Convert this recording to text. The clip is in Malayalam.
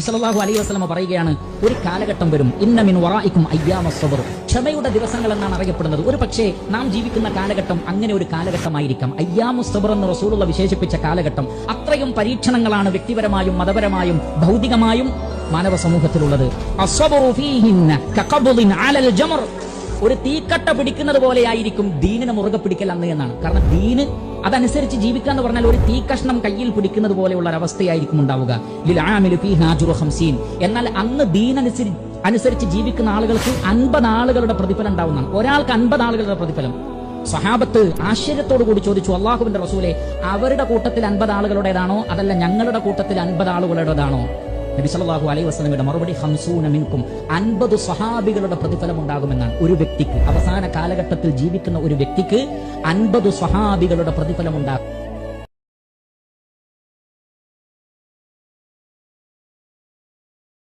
ഇസലാഹു അലൈ വസ്ലമ പറയുകയാണ് ഒരു കാലഘട്ടം വരും. ഇന്നമിൻ വറായിക്കും അയ്യാമ സബർ. ക്ഷമയുടെ ദിവസങ്ങൾ എന്നാണ് അറിയപ്പെടുന്നത്. ഒരു പക്ഷേ നാം ജീവിക്കുന്ന കാലഘട്ടം അങ്ങനെ ഒരു കാലഘട്ടമായിരിക്കാം. അയ്യാമു സബർ എന്ന് റസൂലുള്ള വിശേഷിപ്പിച്ച കാലഘട്ടം. അത്രയും പരീക്ഷണങ്ങളാണ് വ്യക്തിപരമായും മതപരമായും ഭൗതികമായും മാനവ സമൂഹത്തിലുള്ളത്. ഒരു തീക്കട്ട പിടിക്കുന്നത് പോലെയായിരിക്കും ദീനിനെ മുറുകെ പിടിക്കൽ അന്ന് എന്നാണ്. കാരണം ദീന് അതനുസരിച്ച് ജീവിക്കുക എന്ന് പറഞ്ഞാൽ ഒരു തീ കഷ്ണം കയ്യിൽ പിടിക്കുന്നത് പോലെയുള്ള ഒരവസ്ഥയായിരിക്കും ഉണ്ടാവുക. എന്നാൽ അന്ന് ദീനനുസരിച്ച് അനുസരിച്ച് ജീവിക്കുന്ന ആളുകൾക്ക് അൻപത് ആളുകളുടെ പ്രതിഫലം ഉണ്ടാവുന്നതാണ്. ഒരാൾക്ക് അൻപത് ആളുകളുടെ പ്രതിഫലം. സഹാബത്ത് ആശ്ചര്യത്തോടു കൂടി ചോദിച്ചു അള്ളാഹുവിന്റെ റസൂലെ അവരുടെ കൂട്ടത്തിൽ അൻപത് ആളുകളുടേതാണോ? അതല്ല ഞങ്ങളുടെ കൂട്ടത്തിൽ അൻപത് ആളുകളുടേതാണോ? നബി സല്ലല്ലാഹു അലൈഹി വസല്ലമയുടെ മറുപടി ഹംസൂന മിൻകും. അൻപത് സ്വഹാബികളുടെ പ്രതിഫലം ഉണ്ടാകുമെന്നാണ് ഒരു വ്യക്തിക്ക്. അവസാന കാലഘട്ടത്തിൽ ജീവിക്കുന്ന ഒരു വ്യക്തിക്ക് അൻപത് സ്വഹാബികളുടെ പ്രതിഫലം ഉണ്ടാകും.